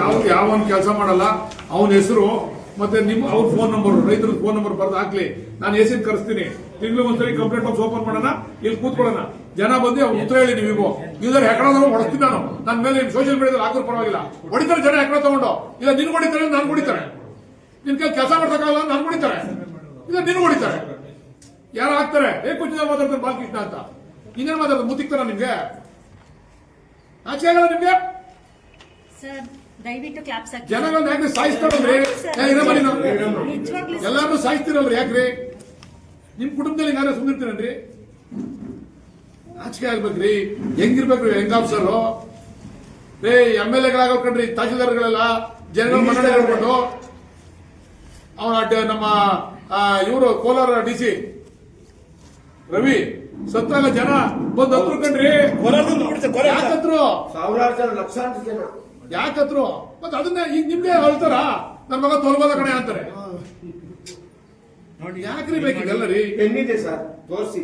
ಯಾವ ಯಾವ ಕೆಲಸ ಮಾಡಲ್ಲ. ಅವನ ಹೆಸರು, ಮತ್ತೆ ನಿಮ್ ಅವ್ರ ಫೋನ್ ನಂಬರ್ ರೈತರ ಫೋನ್ ನಂಬರ್ ಬರ್ದು ಹಾಕ್ಲಿ. ನಾನು ಎಸಿನ್ ಕರೆಸ್ತೀನಿ. ತಿಂಗಳು ಒಂದ್ಸರಿ ಕಂಪ್ಲೇಂಟ್ ಬಾಕ್ಸ್ ಓಪನ್ ಮಾಡೋಣ, ಇಲ್ಲಿ ಕೂತ್ಕೊಳ್ಳೋಣ. ಜನ ಬಂದು ಅವ್ರು ಉತ್ತರ ಹೇಳಿ ನೀವು ಇದ್ರ ಹೆಕಡ ಹೊಡಿಸ್ತೀನಿ ನಾನು. ನನ್ನ ಮೇಲೆ ಸೋಷಿಯಲ್ ಮೀಡಿಯಾದಲ್ಲಿ ಹಾಕೋರು ಪರವಾಗಿಲ್ಲ. ಹೊಡಿತಾರೆ ಜನ ಹೆಕಡ ತಗೊಂಡು. ಇಲ್ಲ, ನಿನ್ ಹೊಡಿತಾರೆ ನಾನು ಹೊಡಿತಾರೆ. ನಿನ್ ಕೈ ಕೆಲಸ ಮಾಡ್ತಕ್ಕಲ್ಲ ನಾನು ಹೊಡಿತಾರೆ. ಇಲ್ಲ, ನಿನ್ ಹೊಡಿತಾರೆ. ಯಾರು ಹಾಕ್ತಾರೆ? ಏ ಕುಚಿನ ಮಾತಾಡ್ತಾರೆ, ಬಾಲಕೃಷ್ಣ ಅಂತ. ಇನ್ನೇನು ಮಾತಾಡ್ತಾರೆ? ಮುತ್ತಿಕ್ತಾರ ನಿಮ್ಗೆ. ಆಚೆ ಆಗಲ್ಲ ನಿಮ್ಗೆ? ಸರ್ ದಯವಿಟ್ಟು ಕ್ಲಾಪ್ಸ್ ಹಾಕಿ ಜನಗಳನ್ನ ಯಾಕೆ ಸಾಯಿಸ್ತಾರಲ್ರಿ? ನೀನು. ನಿಜವಾಗ್ಲೂ ಎಲ್ಲಾರು ಸಾಯಿಸ್ತಿರಲ್ರಿ ಯಾಕ್ರಿ? ನಿಮ್ ಕುಟುಂಬದಲ್ಲಿ ಯಾರು ಸುಂದಿರ್ತೀರನ್ರಿ ನಾಚಿಕೆ ಆಗ್ಬೇಕ್ರಿ. ಹೆಂಗಿರ್ಬೇಕ್ರಿ ಹೆಂಗ್ ಆಫೀಸರ್ ರೇ ಎಂ ಎಲ್ ಎಗಳಾಗ ಕಣ್ರಿ ತಹಸೀಲ್ದಾರ್ಗಳೆಲ್ಲ ಜನಗಳ ಮನ್ನಣೆ ಹೇಳ್ಕೊಂಡು ಅವನ ನಮ್ಮ ಇವರು ಕೋಲಾರ ಡಿ ಸಿ. ರವಿ ಸತ್ತಾಗ ಜನ? ಬಂದು ಹತ್ರ ಕಣ್ರಿ. ಸಾವಿರಾರು ಜನ ಲಕ್ಷಾಂತರ ಜನ. ಯಾಕತ್ರು? ಮತ್ತೆ ಅದನ್ನ ಈಗ ನಿಮ್ಗೆ ಹೇಳ್ತಾರ? ನನ್ನ ಮಗ ತೋಲ್ಬೋದ ಕಡೆ ಅಂತಾರೆ. ಯಾಕ್ರಿ ಬೇಕಿದೆಲ್ಲ ರೀ ಸರ್? ತೋರಿಸಿ.